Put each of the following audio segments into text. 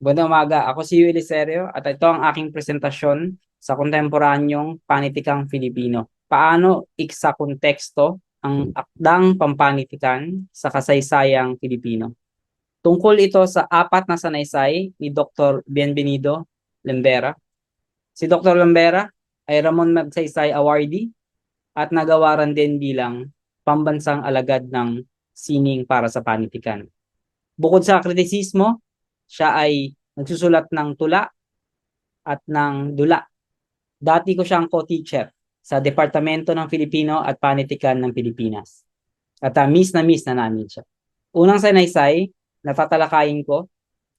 Magandang umaga. Ako si Willie Serio at ito ang aking presentasyon sa kontemporanyong panitikang Filipino. Paano iksa konteksto ang akdang pampanitikan sa kasaysayang Filipino. Tungkol ito sa apat na sanaysay ni Dr. Bienvenido Lembera. Si Dr. Lembera ay Ramon Magsaysay Awardee at nagawaran din bilang pambansang alagad ng sining para sa panitikan. Bukod sa kritisismo, siya ay nagsusulat ng tula at ng dula. Dati ko siyang co-teacher sa Departamento ng Filipino at Panitikan ng Pilipinas. At uh, miss na miss na namin siya. Unang sanaysay na tatalakayin ko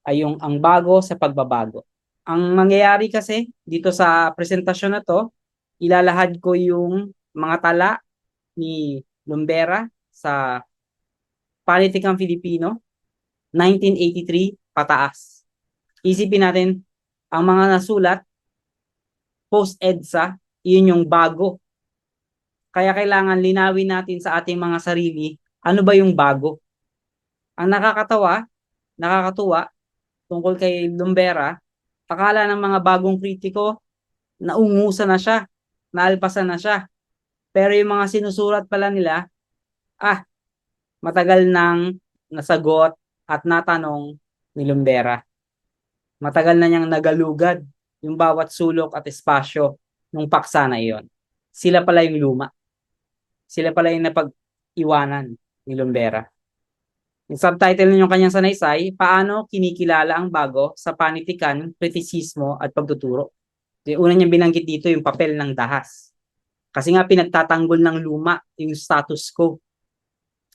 ay yung ang bago sa pagbabago. Ang mangyayari kasi dito sa presentasyon na to, ilalahad ko yung mga tala ni Lumbera sa Panitikang Filipino 1983 pataas. Isipin natin, ang mga nasulat, post-EDSA, yun yung bago. Kaya kailangan linawin natin sa ating mga sarili, ano ba yung bago? Ang nakakatawa, nakakatuwa, tungkol kay Lumbera, akala ng mga bagong kritiko, naungusan na siya, naalpasan na siya. Pero yung mga sinusulat pala nila, ah, matagal nang nasagot at natanong ni Lumbera. Matagal na niyang nagalugad yung bawat sulok at espasyo ng paksa na iyon. Sila pala yung luma. Sila pala yung napag-iwanan ni Lumbera. Yung subtitle ninyong kanyang sanaysay, Paano kinikilala ang bago sa panitikan, kritisismo at pagtuturo. Yung una niyang binanggit dito yung papel ng dahas. Kasi nga pinagtatanggol ng luma yung status quo.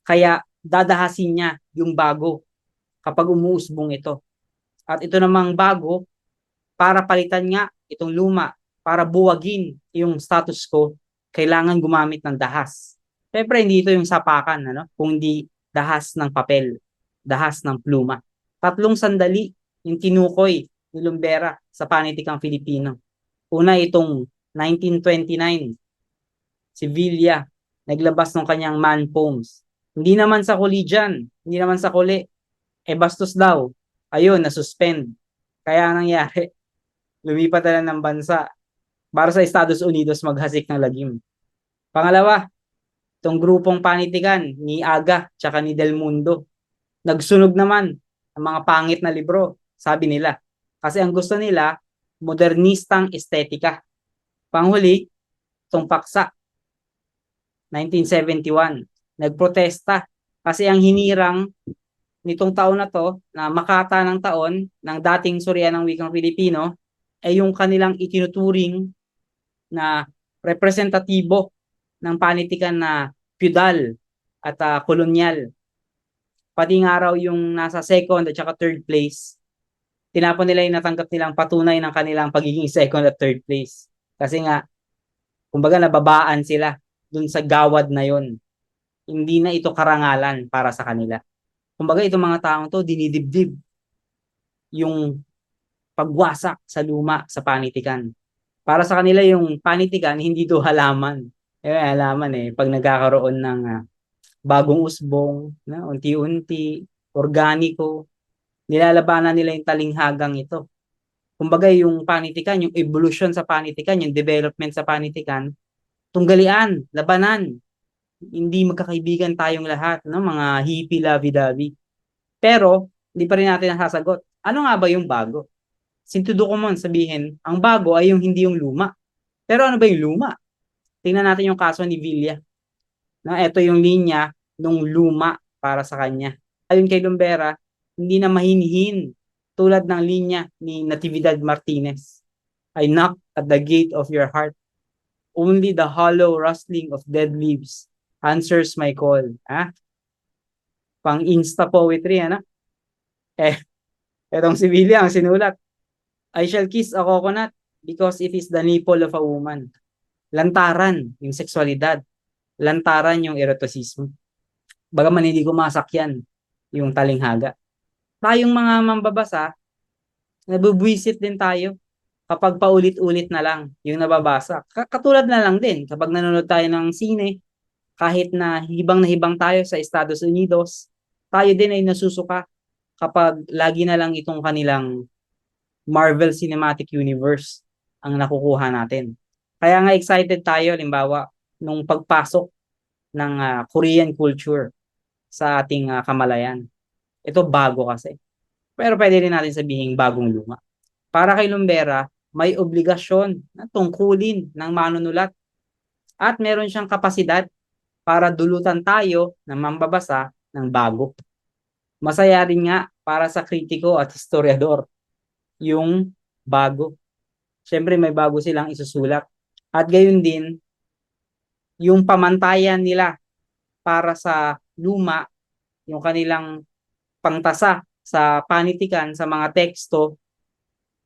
Kaya dadahasin niya yung bago kapag umuusbong ito. At ito namang bago, para palitan nga itong luma, para buwagin yung status quo, kailangan gumamit ng dahas. Siyempre, hindi ito yung sapakan, ano? kung hindi dahas ng papel, dahas ng pluma. Tatlong sandali yung tinukoy ni Lumbera sa panitikang Filipino. Una itong 1929, si Villa, naglabas ng kanyang man poems. Hindi naman sa kuli dyan, hindi naman sa kuli, eh bastos daw. Ayun, na-suspend. Kaya nangyari, lumipat na lang ng bansa para sa Estados Unidos maghasik ng lagim. Pangalawa, itong grupong panitikan ni Aga tsaka ni Del Mundo. Nagsunog naman ang mga pangit na libro, sabi nila. Kasi ang gusto nila, modernistang estetika. Panghuli, itong paksa, 1971, nagprotesta kasi ang hinirang nitong taon na to, na makata ng taon ng dating Surya ng Wikang Pilipino, ay yung kanilang itinuturing na representatibo ng panitikan na feudal at uh, kolonyal. Pati nga raw yung nasa second at saka third place, tinapon nila yung natanggap nilang patunay ng kanilang pagiging second at third place. Kasi nga, kumbaga nababaan sila dun sa gawad na yon. Hindi na ito karangalan para sa kanila. Kumbaga itong mga taong to dinidibdib yung pagwasak sa luma sa panitikan. Para sa kanila yung panitikan hindi do halaman. Eh halaman eh pag nagkakaroon ng uh, bagong usbong, na unti-unti, organiko, nilalabanan nila yung talinghagang ito. Kumbaga yung panitikan, yung evolution sa panitikan, yung development sa panitikan, tunggalian, labanan, hindi magkakaibigan tayong lahat, no? mga hippie lovey-dovey. Pero, hindi pa rin natin nasasagot. Ano nga ba yung bago? Sintudo ko man sabihin, ang bago ay yung hindi yung luma. Pero ano ba yung luma? Tingnan natin yung kaso ni Villa. Na ito yung linya ng luma para sa kanya. Ayon kay Lumbera, hindi na mahinhin tulad ng linya ni Natividad Martinez. I knock at the gate of your heart. Only the hollow rustling of dead leaves answers my call. Ha? Pang insta poetry, ano? Eh, etong si William, sinulat, I shall kiss a coconut because it is the nipple of a woman. Lantaran yung sexualidad. Lantaran yung eroticismo. Bagaman hindi ko masakyan yung talinghaga. Tayong mga mambabasa, nabubwisit din tayo kapag paulit-ulit na lang yung nababasa. Katulad na lang din kapag nanonood tayo ng sine, kahit na hibang na hibang tayo sa Estados Unidos, tayo din ay nasusuka kapag lagi na lang itong kanilang Marvel Cinematic Universe ang nakukuha natin. Kaya nga excited tayo, limbawa, nung pagpasok ng ah, Korean culture sa ating ah, kamalayan. Ito bago kasi. Pero pwede rin natin sabihin bagong luma. Para kay Lumbera, may obligasyon na tungkulin ng manunulat at meron siyang kapasidad para dulutan tayo na mambabasa ng bago. Masaya rin nga para sa kritiko at historiador yung bago. Siyempre may bago silang isusulat. At gayon din, yung pamantayan nila para sa luma, yung kanilang pangtasa sa panitikan, sa mga teksto,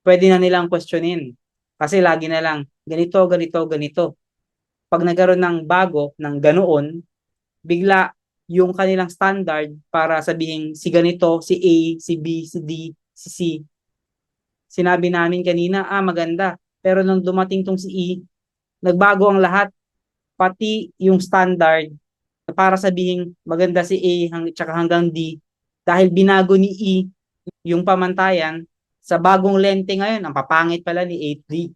pwede na nilang questionin. Kasi lagi na lang, ganito, ganito, ganito. Pag nagkaroon ng bago, ng ganoon, bigla yung kanilang standard para sabihin si ganito, si A, si B, si D, si C. Sinabi namin kanina, ah maganda. Pero nung dumating tong si E, nagbago ang lahat. Pati yung standard para sabihin maganda si A hang, tsaka hanggang D dahil binago ni E yung pamantayan sa bagong lente ngayon, ang papangit pala ni 8D.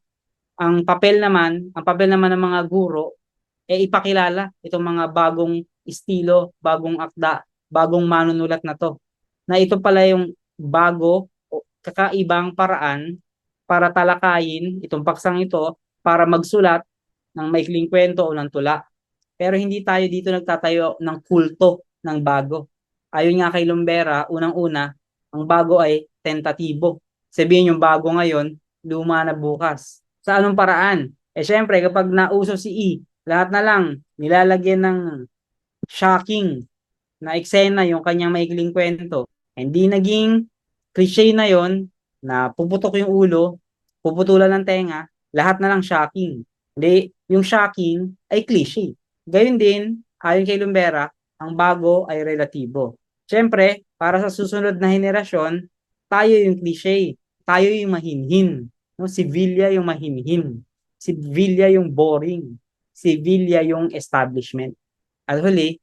Ang papel naman, ang papel naman ng mga guro, eh ipakilala itong mga bagong estilo, bagong akda, bagong manunulat na to. Na ito pala yung bago, kakaibang paraan para talakayin itong paksang ito para magsulat ng maikling kwento o ng tula. Pero hindi tayo dito nagtatayo ng kulto ng bago. Ayon nga kay Lumbera, unang-una, ang bago ay tentatibo. Sabihin yung bago ngayon, luma na bukas. Sa anong paraan? Eh syempre, kapag nauso si E, lahat na lang nilalagyan ng shocking na eksena yung kanyang maikling kwento. Hindi naging cliche na yon na puputok yung ulo, puputulan ng tenga, lahat na lang shocking. Hindi, yung shocking ay cliche. Gayun din, ayon kay Lumbera, ang bago ay relatibo. Siyempre, para sa susunod na henerasyon, tayo yung cliche. Tayo yung mahinhin. No? Si Villa yung mahinhin. Si Villa yung boring. Si Villa yung establishment. At huli,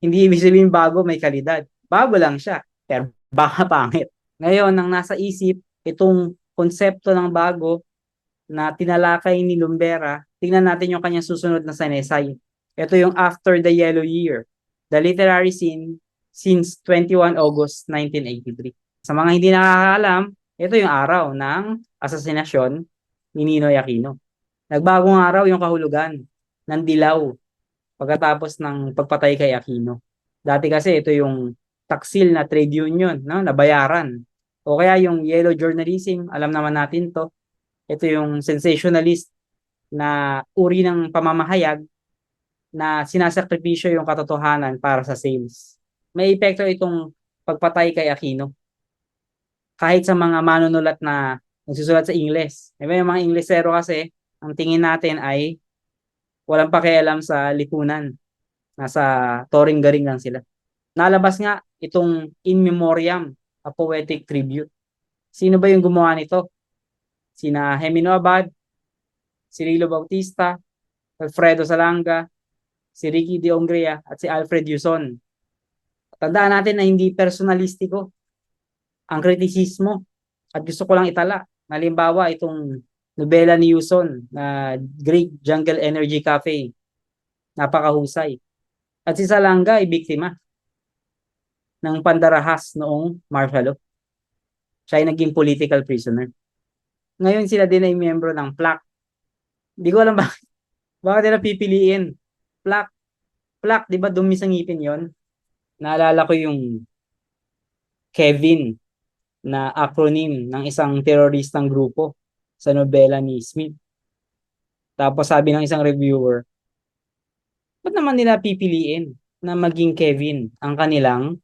hindi ibig sabihin bago may kalidad. Bago lang siya, pero baka pangit. Ngayon, ang nasa isip, itong konsepto ng bago na tinalakay ni Lumbera, tingnan natin yung kanyang susunod na sanesay. Ito yung After the Yellow Year, the literary scene since 21 August 1983. Sa mga hindi nakakaalam, ito yung araw ng asasinasyon ni Ninoy Aquino. Nagbagong araw yung kahulugan ng dilaw pagkatapos ng pagpatay kay Aquino. Dati kasi ito yung taksil na trade union, no, nabayaran. O kaya yung yellow journalism, alam naman natin to. Ito yung sensationalist na uri ng pamamahayag na sinasakripisyo yung katotohanan para sa sales. May epekto itong pagpatay kay Aquino. Kahit sa mga manunulat na nagsusulat sa Ingles. Diba yung mga Inglesero kasi, ang tingin natin ay walang pakialam sa lipunan. Nasa toring-garing lang sila. Nalabas nga itong In Memoriam, a poetic tribute. Sino ba yung gumawa nito? Sina Hemino Abad, si Rilo Bautista, Alfredo Salanga, si Ricky De Ongria, at si Alfred Yuson. Tandaan natin na hindi personalistiko ang kritisismo. At gusto ko lang itala. Halimbawa, itong nobela ni Yuson na Great Jungle Energy Cafe. Napakahusay. At si Salanga ay biktima ng pandarahas noong martial law. Siya ay naging political prisoner. Ngayon sila din ay miyembro ng PLAC. Hindi ko alam bakit. Bakit nila pipiliin? PLAC. PLAC, di ba dumi sa ngipin yon? Naalala ko yung Kevin na acronym ng isang teroristang grupo sa nobela ni Smith. Tapos sabi ng isang reviewer, ba't naman nila pipiliin na maging Kevin ang kanilang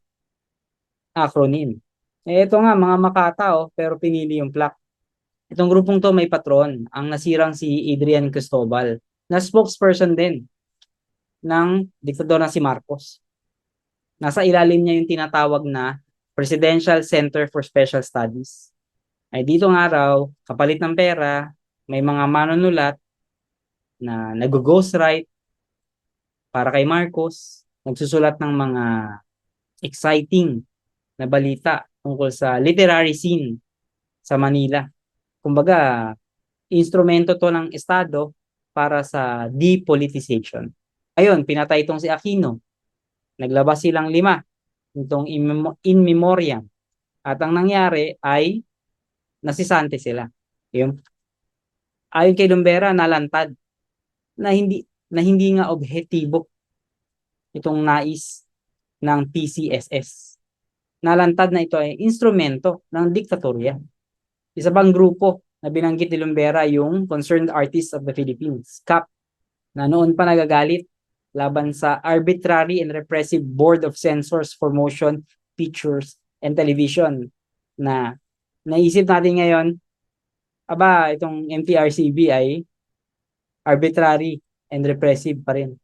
acronym? Eh, ito nga, mga makata, oh, pero pinili yung plaque. Itong grupong to may patron, ang nasirang si Adrian Cristobal, na spokesperson din ng diktador na si Marcos. Nasa ilalim niya yung tinatawag na Presidential Center for Special Studies. Ay dito nga raw, kapalit ng pera, may mga manunulat na nag-ghostwrite para kay Marcos, nagsusulat ng mga exciting na balita tungkol sa literary scene sa Manila kumbaga, instrumento to ng Estado para sa depolitization. Ayun, pinatay itong si Aquino. Naglabas silang lima, itong in, memo- in memoriam. At ang nangyari ay nasisante sila. Yung ayon kay Lumbera, nalantad na hindi na hindi nga objektibo itong nais ng PCSS. Nalantad na ito ay instrumento ng diktatorya. Isa pang grupo na binanggit ni Lumbera yung Concerned Artists of the Philippines, CAP, na noon pa nagagalit laban sa Arbitrary and Repressive Board of Censors for Motion, Pictures, and Television na naisip natin ngayon, aba, itong MTRCB ay arbitrary and repressive pa rin.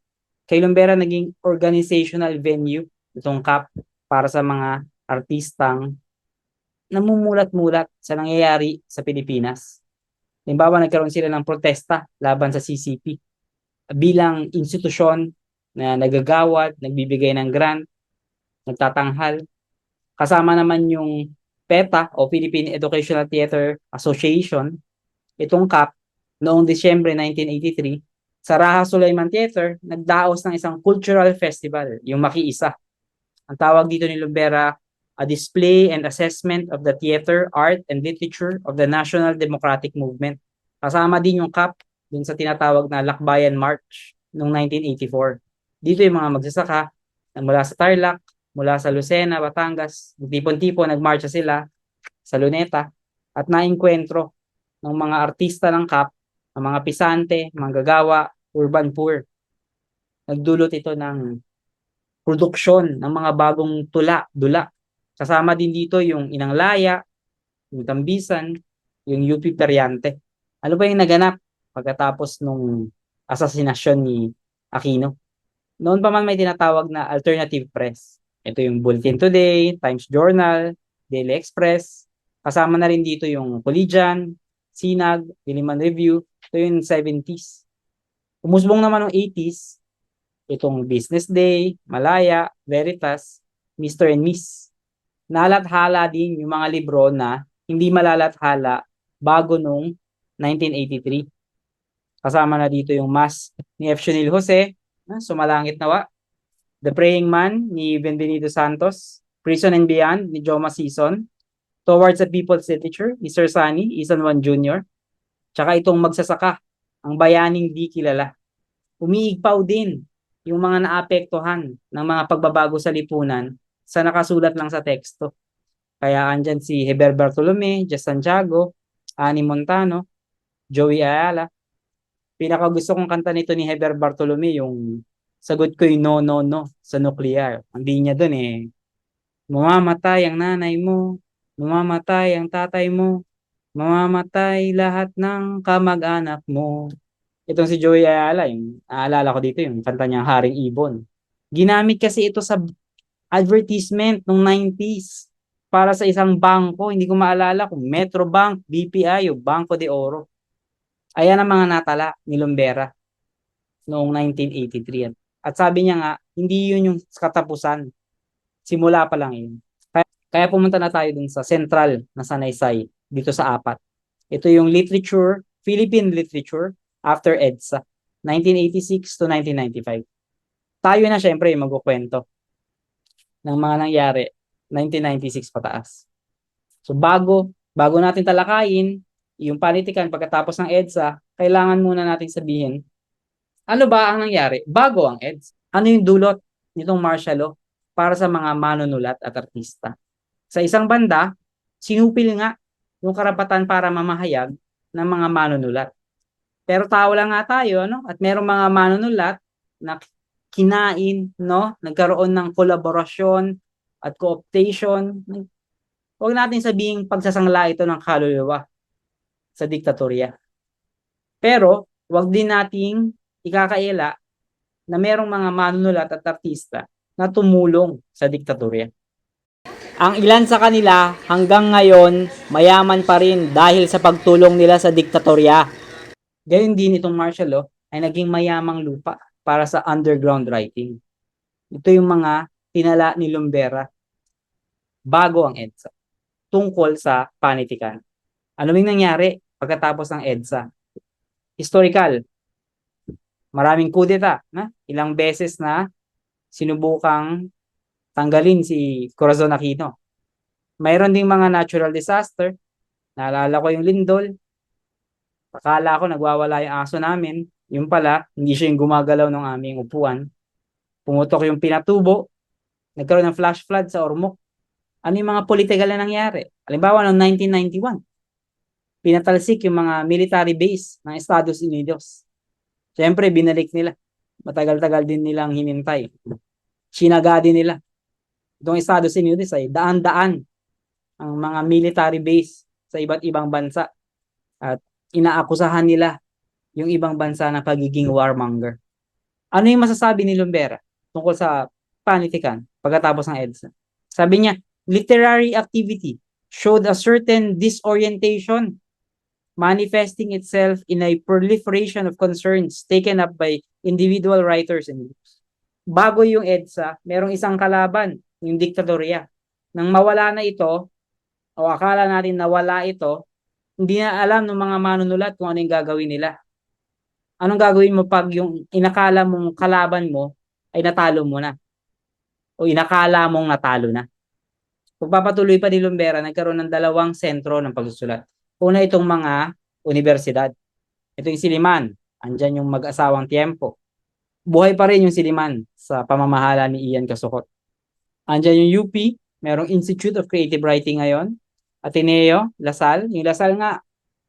Kay Lumbera naging organizational venue itong CAP para sa mga artistang namumulat-mulat sa nangyayari sa Pilipinas. Halimbawa, nagkaroon sila ng protesta laban sa CCP bilang institusyon na nagagawad, nagbibigay ng grant, nagtatanghal. Kasama naman yung PETA o Philippine Educational Theater Association, itong CAP, noong Disyembre 1983, sa Raha Sulaiman Theater, nagdaos ng isang cultural festival, yung Makiisa. Ang tawag dito ni Lumbera, a display and assessment of the theater, art, and literature of the National Democratic Movement. Kasama din yung CAP dun sa tinatawag na Lakbayan March noong 1984. Dito yung mga magsasaka mula sa Tarlac, mula sa Lucena, Batangas, tipon-tipon nagmarcha sila sa Luneta at naengkwentro ng mga artista ng CAP, ng mga pisante, mga gagawa, urban poor. Nagdulot ito ng produksyon ng mga bagong tula, dula. Kasama din dito yung Inang Laya, yung Tambisan, yung UP Periante. Ano ba yung naganap pagkatapos nung asasinasyon ni Aquino? Noon pa man may tinatawag na alternative press. Ito yung Bulletin Today, Times Journal, Daily Express. Kasama na rin dito yung Collegian, Sinag, Diliman Review. Ito yung 70s. Umusbong naman ng 80s, itong Business Day, Malaya, Veritas, Mr. and Miss. Nalathala din yung mga libro na hindi malalathala bago nung 1983. Kasama na dito yung Mass ni F. Chunil Jose, Sumalangit Nawa, The Praying Man ni Benvenido Santos, Prison and Beyond ni Joma Season, Towards the People's Literature ni Sir Sunny, Isan Juan Jr., tsaka itong Magsasaka, ang bayaning di kilala. Umiigpaw din yung mga naapektuhan ng mga pagbabago sa lipunan sa nakasulat lang sa teksto. Kaya andyan si Heber Bartolome, Jess Santiago, Ani Montano, Joey Ayala. Pinaka gusto kong kanta nito ni Heber Bartolome yung sagot ko yung no, no, no sa nuclear. Ang di niya dun eh, mamamatay ang nanay mo, mamamatay ang tatay mo, mamamatay lahat ng kamag-anak mo. Itong si Joey Ayala, yung naalala ko dito yung kanta niyang Haring Ibon. Ginamit kasi ito sa advertisement nung 90s para sa isang bangko. Hindi ko maalala kung Metro Bank, BPI o Banco de Oro. Ayan ang mga natala ni Lumbera noong 1983. At sabi niya nga, hindi yun yung katapusan. Simula pa lang yun. Kaya, kaya pumunta na tayo dun sa central na sanaysay dito sa apat. Ito yung literature, Philippine literature after EDSA, 1986 to 1995. Tayo na syempre yung magkukwento ng mga nangyari 1996 pataas. So bago bago natin talakayin yung panitikan pagkatapos ng EDSA, kailangan muna natin sabihin ano ba ang nangyari bago ang EDSA? Ano yung dulot nitong martial law para sa mga manunulat at artista? Sa isang banda, sinupil nga yung karapatan para mamahayag ng mga manunulat. Pero tao lang nga tayo, no? At merong mga manunulat na kinain, no? Nagkaroon ng kolaborasyon at cooptation. Huwag natin sabihing pagsasangla ito ng kaluluwa sa diktatorya. Pero, huwag din nating ikakaila na merong mga manunulat at artista na tumulong sa diktatorya. Ang ilan sa kanila hanggang ngayon mayaman pa rin dahil sa pagtulong nila sa diktatorya. Gayun din itong martial law ay naging mayamang lupa para sa underground writing. Ito yung mga tinala ni Lumbera bago ang EDSA tungkol sa panitikan. Ano yung nangyari pagkatapos ng EDSA. Historical. Maraming kudeta, na? Ilang beses na sinubukang tanggalin si Corazon Aquino. Mayroon ding mga natural disaster. Naalala ko yung lindol. Akala ko nagwawala yung aso namin. Yung pala, hindi siya yung gumagalaw ng aming upuan. Pumutok yung pinatubo. Nagkaroon ng flash flood sa Ormoc. Ano yung mga political na nangyari? Halimbawa, noong 1991, pinatalsik yung mga military base ng Estados Unidos. Siyempre, binalik nila. Matagal-tagal din nilang hinintay. Sinagadi nila. Itong Estados Unidos ay daan-daan ang mga military base sa iba't ibang bansa. At inaakusahan nila yung ibang bansa na pagiging warmonger. Ano yung masasabi ni Lumbera tungkol sa panitikan pagkatapos ng EDSA? Sabi niya, literary activity showed a certain disorientation manifesting itself in a proliferation of concerns taken up by individual writers and groups. Bago yung EDSA, merong isang kalaban, yung diktatorya. Nang mawala na ito, o akala natin nawala ito, hindi na alam ng mga manunulat kung ano yung gagawin nila. Anong gagawin mo pag yung inakala mong kalaban mo ay natalo mo na? O inakala mong natalo na? Pagpapatuloy pa ni Lumbera, nagkaroon ng dalawang sentro ng pagsusulat. Una itong mga universidad. Ito yung Siliman. Andyan yung mag-asawang tiempo. Buhay pa rin yung Siliman sa pamamahala ni Ian Kasukot. Andyan yung UP, merong Institute of Creative Writing ngayon. Ateneo, Lasal. Yung Lasal nga,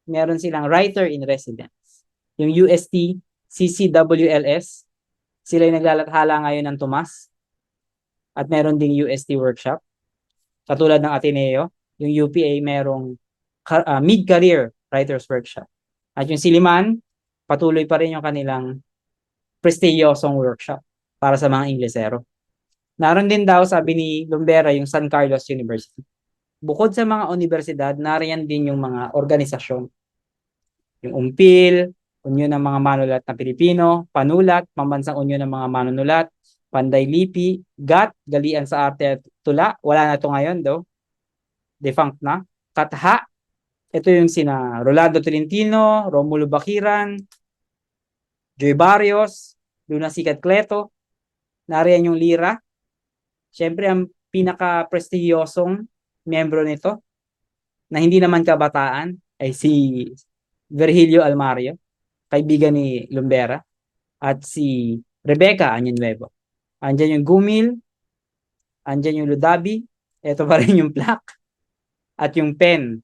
meron silang writer in residence. Yung UST, CCWLS, sila yung naglalathala ngayon ng Tomas. At meron ding UST workshop. Katulad ng Ateneo, yung UPA merong uh, mid-career writers workshop. At yung Siliman, patuloy pa rin yung kanilang prestigyosong workshop para sa mga Inglesero. Naroon din daw, sabi ni Lumbera, yung San Carlos University. Bukod sa mga universidad, nariyan din yung mga organisasyon. Yung UMPIL, Union ng mga Manulat na Pilipino, Panulat, Pambansang Union ng mga Manunulat, Panday Lipi, GAT, Galian sa Arte at Tula, wala na to ngayon do. Defunct na. Katha, ito yung sina Rolando Tolentino, Romulo Bakiran, Joy Barrios, Luna Sikat Cleto, nariyan yung Lira. Siyempre, ang pinaka-prestigyosong miyembro nito na hindi naman kabataan ay si Virgilio Almario, kaibigan ni Lumbera, at si Rebecca Anyanuevo. Andyan yung Gumil, andyan yung Ludabi, ito pa rin yung plaque, at yung pen.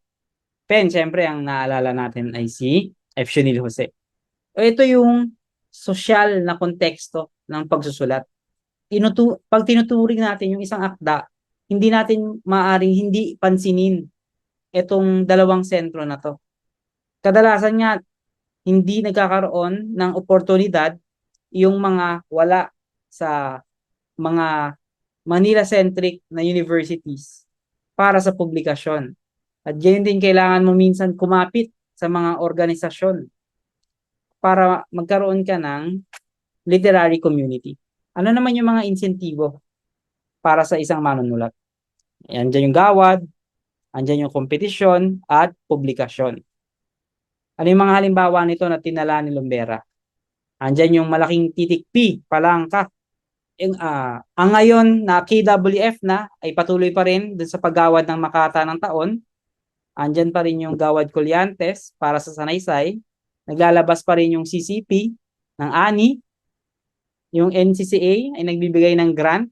Pen, syempre, ang naalala natin ay si F. Shunil Jose. Ito yung social na konteksto ng pagsusulat. Inutu pag tinuturing natin yung isang akda, hindi natin maaring hindi pansinin itong dalawang sentro na to. Kadalasan nga, hindi nagkakaroon ng oportunidad yung mga wala sa mga Manila-centric na universities para sa publikasyon. At ganyan din kailangan mo minsan kumapit sa mga organisasyon para magkaroon ka ng literary community. Ano naman yung mga insentibo para sa isang manunulat. Andyan yung gawad, andyan yung kompetisyon, at publikasyon. Ano yung mga halimbawa nito na tinala ni Lumbera? Andyan yung malaking titik P, palangka. Yung, uh, ang ngayon na KWF na ay patuloy pa rin dun sa paggawad ng Makata ng taon. Andyan pa rin yung Gawad Colyantes para sa Sanaysay. Naglalabas pa rin yung CCP ng ANI. Yung NCCA ay nagbibigay ng grant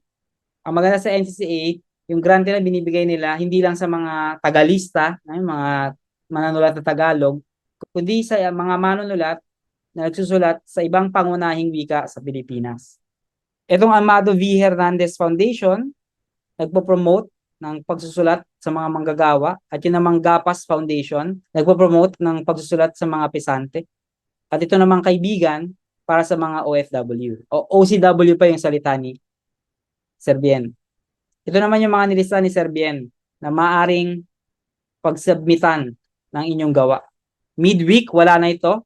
ang maganda sa NCCA, yung grant nila binibigay nila hindi lang sa mga tagalista, yung mga manunulat na Tagalog, kundi sa mga manunulat na nagsusulat sa ibang pangunahing wika sa Pilipinas. Itong Amado V. Hernandez Foundation, nagpo-promote ng pagsusulat sa mga manggagawa at yung namang Gapas Foundation, nagpo-promote ng pagsusulat sa mga pisante. At ito namang kaibigan para sa mga OFW. O OCW pa yung salita ni Serbien. Ito naman yung mga nilista ni Serbien na maaring pagsubmitan ng inyong gawa. Midweek, wala na ito.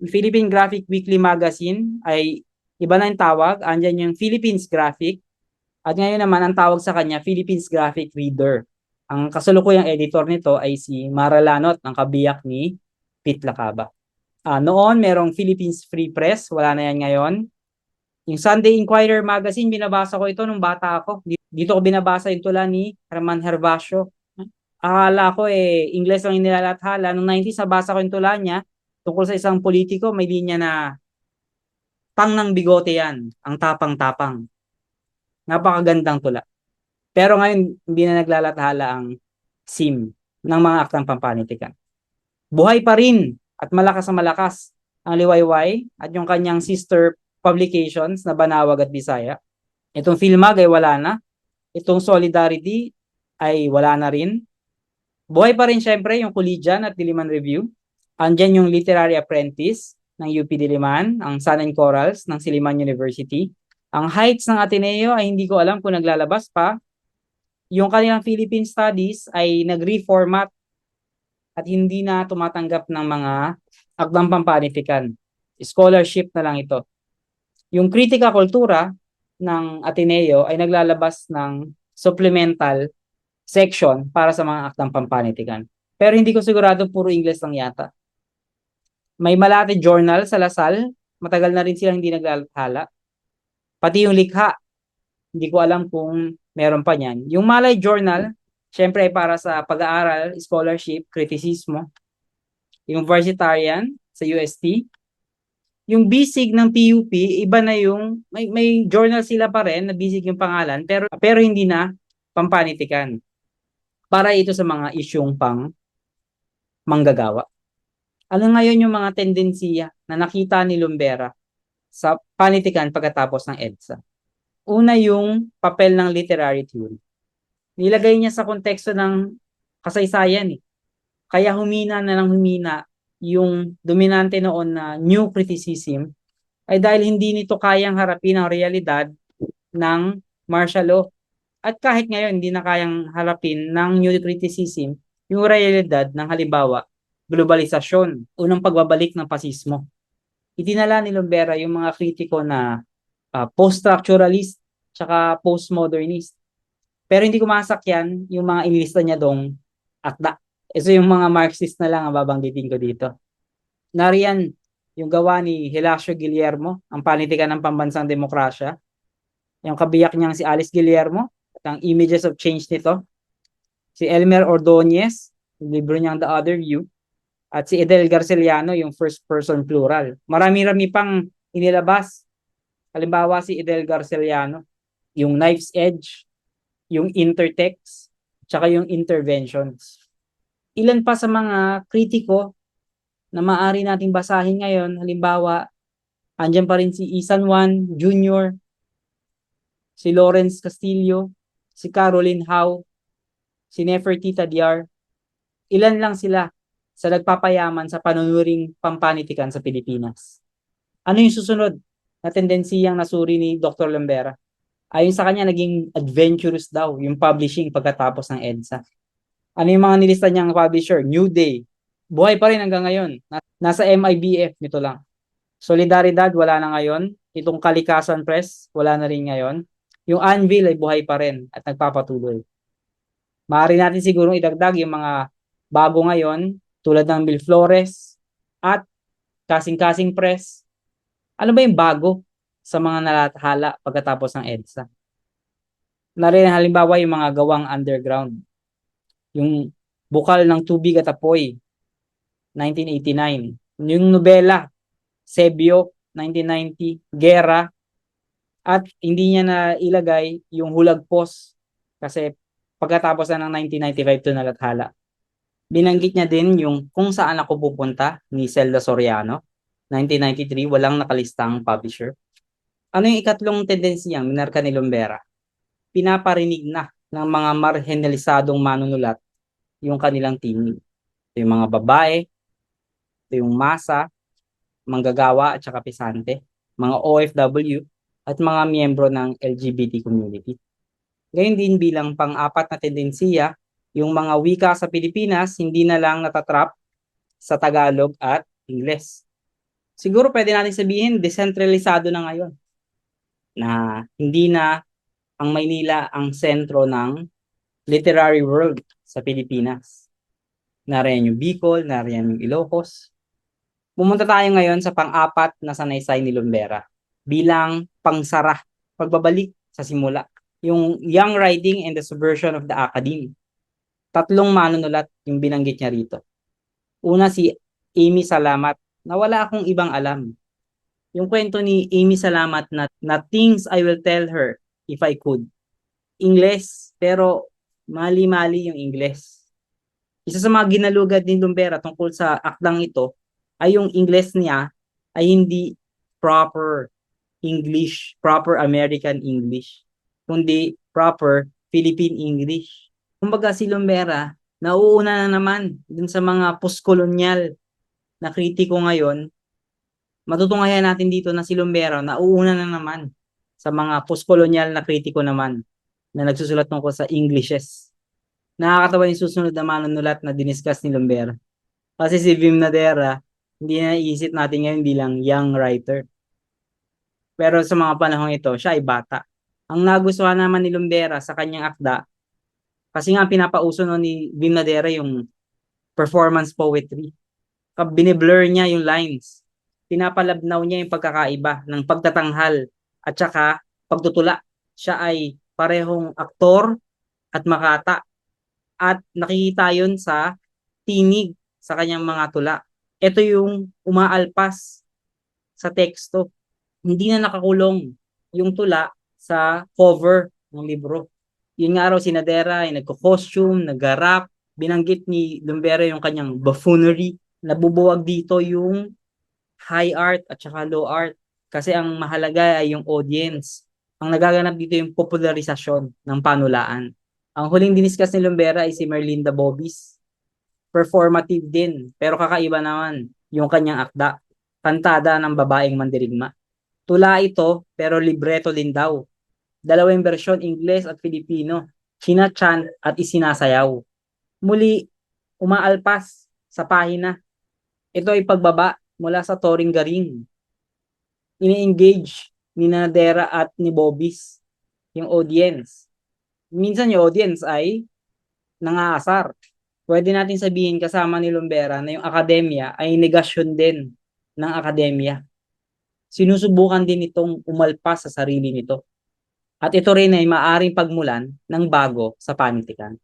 Philippine Graphic Weekly Magazine ay iba na yung tawag. Andyan yung Philippines Graphic. At ngayon naman, ang tawag sa kanya, Philippines Graphic Reader. Ang kasalukuyang editor nito ay si Mara Lanot, ang kabiyak ni Pete Lacaba. Ah, noon, merong Philippines Free Press. Wala na yan ngayon. Yung Sunday Inquirer magazine, binabasa ko ito nung bata ako. Dito ko binabasa yung tula ni Herman Herbacio. Akala ko eh, Ingles ang inilalathala. Nung 90s, nabasa ko yung tula niya tungkol sa isang politiko, may linya na pang ng bigote yan, ang tapang-tapang. Napakagandang tula. Pero ngayon, hindi na naglalathala ang SIM ng mga aktang pampanitikan. Buhay pa rin at malakas na malakas ang Liwayway at yung kanyang sister publications na Banawag at Bisaya. Itong Filmag ay wala na. Itong Solidarity ay wala na rin. Buhay pa rin syempre yung Collegian at Diliman Review. Andyan yung Literary Apprentice ng UP Diliman, ang Sun and Corals ng Siliman University. Ang Heights ng Ateneo ay hindi ko alam kung naglalabas pa. Yung kanilang Philippine Studies ay nag-reformat at hindi na tumatanggap ng mga akdang pampanitikan. Scholarship na lang ito. Yung kritika kultura ng Ateneo ay naglalabas ng supplemental section para sa mga akdang pampanitikan. Pero hindi ko sigurado puro English lang yata. May Malate Journal sa Lasal. Matagal na rin silang hindi naglalathala. Pati yung likha. Hindi ko alam kung meron pa niyan. Yung Malay Journal, syempre ay para sa pag-aaral, scholarship, kritisismo. Yung Versatarian sa UST. Yung bisig ng PUP, iba na yung, may, may journal sila pa rin na bisig yung pangalan, pero, pero hindi na pampanitikan. Para ito sa mga isyong pang manggagawa. Ano ngayon yung mga tendensiya na nakita ni Lumbera sa panitikan pagkatapos ng EDSA? Una yung papel ng literary theory. Nilagay niya sa konteksto ng kasaysayan eh. Kaya humina na lang humina yung dominante noon na new criticism ay dahil hindi nito kayang harapin ang realidad ng martial law. At kahit ngayon hindi na kayang harapin ng new criticism yung realidad ng halimbawa globalisasyon, unang pagbabalik ng pasismo. Itinala ni Lumbera yung mga kritiko na uh, post-structuralist tsaka postmodernist. Pero hindi kumasak yan yung mga inilista niya dong akda. Ito yung mga Marxist na lang ang babanggitin ko dito. Nariyan yung gawa ni Hilacio Guillermo, ang panitikan ng pambansang demokrasya. Yung kabiyak niyang si Alice Guillermo at ang Images of Change nito. Si Elmer Ordonez, libro niyang The Other View at si Edel Garceliano yung first person plural. Marami-rami pang inilabas. Halimbawa si Edel Garceliano, yung knife's edge, yung intertext, tsaka yung interventions. Ilan pa sa mga kritiko na maaari nating basahin ngayon, halimbawa, andyan pa rin si Isan Juan Jr., si Lawrence Castillo, si Caroline Howe, si Nefertita Diar. Ilan lang sila sa nagpapayaman sa panunuring pampanitikan sa Pilipinas. Ano yung susunod na tendensiyang nasuri ni Dr. Lambera? Ayon sa kanya, naging adventurous daw yung publishing pagkatapos ng EDSA. Ano yung mga nilista niyang publisher? New Day. Buhay pa rin hanggang ngayon. Nasa MIBF nito lang. Solidaridad, wala na ngayon. Itong Kalikasan Press, wala na rin ngayon. Yung Anvil ay buhay pa rin at nagpapatuloy. Maaari natin siguro idagdag yung mga bago ngayon tulad ng Bill Flores at kasing-kasing press. Ano ba yung bago sa mga nalathala pagkatapos ng EDSA? Narin halimbawa yung mga gawang underground. Yung Bukal ng Tubig at Apoy, 1989. Yung nobela, Sebio, 1990, Gera, at hindi niya na ilagay yung Hulagpos kasi pagkatapos na ng 1995 to nalathala binanggit niya din yung kung saan ako pupunta ni Zelda Soriano. 1993, walang nakalistang publisher. Ano yung ikatlong tendensiyang minarka ni Lumbera? Pinaparinig na ng mga marginalisadong manunulat yung kanilang tinig. Ito yung mga babae, ito yung masa, manggagawa at saka pisante, mga OFW, at mga miyembro ng LGBT community. Ngayon din bilang pang-apat na tendensiya yung mga wika sa Pilipinas hindi na lang natatrap sa Tagalog at Ingles. Siguro pwede natin sabihin decentralisado na ngayon na hindi na ang Maynila ang sentro ng literary world sa Pilipinas. nariyan yung Bicol, nariyan yung Ilocos. Pumunta tayo ngayon sa pang-apat na sanaysay ni Lumbera bilang pangsara, pagbabalik sa simula. Yung Young Writing and the Subversion of the Academe. Tatlong manunulat yung binanggit niya rito. Una si Amy Salamat na wala akong ibang alam. Yung kwento ni Amy Salamat na, na things I will tell her if I could. Ingles, pero mali-mali yung Ingles. Isa sa mga ginalugad ni Lumbera tungkol sa akdang ito ay yung Ingles niya ay hindi proper English, proper American English, kundi proper Philippine English. Kumbaga si Lumbera, nauuna na naman dun sa mga postkolonyal na kritiko ngayon. Matutunghayan natin dito na si Lumbera, nauuna na naman sa mga postkolonyal na kritiko naman na nagsusulat tungkol sa Englishes. Nakakatawa yung susunod na manunulat na diniscuss ni Lumbera. Kasi si Vim Nadera, hindi na iisip natin ngayon bilang young writer. Pero sa mga panahong ito, siya ay bata. Ang nagustuhan naman ni Lumbera sa kanyang akda, kasi nga pinapauso no ni Vim Nadera yung performance poetry. Biniblur niya yung lines. Pinapalabnaw niya yung pagkakaiba ng pagtatanghal at saka pagtutula. Siya ay parehong aktor at makata. At nakikita yun sa tinig sa kanyang mga tula. Ito yung umaalpas sa teksto. Hindi na nakakulong yung tula sa cover ng libro. Yun nga raw si Nadera ay nagko-costume, nag-rap, binanggit ni Lumbera yung kanyang buffoonery. Nabubuwag dito yung high art at saka low art. Kasi ang mahalaga ay yung audience. Ang nagaganap dito yung popularisasyon ng panulaan. Ang huling diniscuss ni Lumbera ay si Merlinda Bobis. Performative din, pero kakaiba naman yung kanyang akda. Kantada ng babaeng mandirigma. Tula ito, pero libreto din daw. Dalawang bersyon, Ingles at Filipino. Chinachan at isinasayaw. Muli, umaalpas sa pahina. Ito ay pagbaba mula sa Toring Garing. Ini-engage ni Nadera at ni Bobis yung audience. Minsan yung audience ay nangaasar. Pwede natin sabihin kasama ni Lumbera na yung akademya ay negasyon din ng akademya. Sinusubukan din itong umalpas sa sarili nito. At ito rin ay maaring pagmulan ng bago sa panitikan.